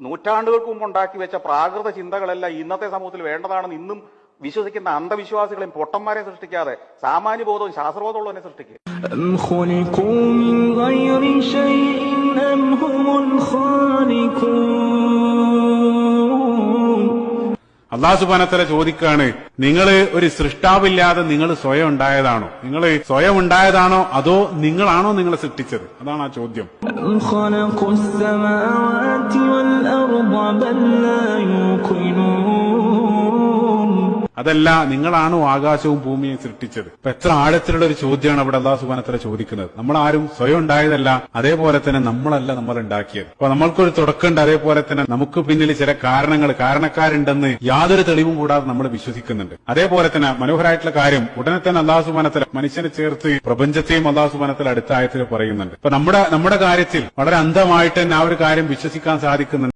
നൂറ്റാണ്ടുകൾക്ക് മുമ്പ് ഉണ്ടാക്കി വെച്ച പ്രാകൃത ചിന്തകളെല്ലാം ഇന്നത്തെ സമൂഹത്തിൽ വേണ്ടതാണെന്ന് ഇന്നും വിശ്വസിക്കുന്ന അന്ധവിശ്വാസികളെയും പൊട്ടന്മാരെ സൃഷ്ടിക്കാതെ സാമാന്യബോധവും ശാസ്ത്രബോധമുള്ളവനെ സൃഷ്ടിക്കുക أم خلقوا من غير شيء أم هم الخالقون അള്ളാഹു സുബാനത്തല ചോദിക്കാണ് നിങ്ങൾ ഒരു സൃഷ്ടാവില്ലാതെ നിങ്ങൾ സ്വയം ഉണ്ടായതാണോ? നിങ്ങൾ സ്വയം ഉണ്ടായതാണോ അതോ നിങ്ങളാണോ നിങ്ങളെ സൃഷ്ടിച്ചത്? അതാണ് ആ ചോദ്യം. അതല്ല നിങ്ങളാണോ ആകാശവും ഭൂമിയും സൃഷ്ടിച്ചത്? ഇപ്പൊ എത്ര ആഴത്തിലുള്ള ഒരു ചോദ്യമാണ് അവിടെ അള്ളാഹു സുബാനത്തല ചോദിക്കുന്നത്. നമ്മൾ ആരും സ്വയം ഉണ്ടായതല്ല അതേപോലെ തന്നെ നമ്മളല്ല നമ്മൾ ഉണ്ടാക്കിയത്. അപ്പൊ നമ്മൾക്കൊരു തുടക്കമുണ്ട് അതേപോലെ തന്നെ നമുക്ക് പിന്നിൽ ചില കാരണങ്ങൾ കാരണക്കാരുണ്ടെന്ന് യാതൊരു തെളിവും കൂടാതെ നമ്മൾ വിശ്വസിക്കുന്നുണ്ട്. അതേപോലെ തന്നെ മനോഹരമായിട്ടുള്ള കാര്യം ഉടനെ തന്നെ അള്ളാഹു സുബാനത്തല മനുഷ്യനെ ചേർത്ത് പ്രപഞ്ചത്തെയും അള്ളാഹു സുബാനത്തല അടുത്തായത്തിൽ പറയുന്നുണ്ട്. അപ്പൊ നമ്മുടെ നമ്മുടെ കാര്യത്തിൽ വളരെ അന്ധമായിട്ട് തന്നെ ആ ഒരു കാര്യം വിശ്വസിക്കാൻ സാധിക്കുന്നുണ്ട്.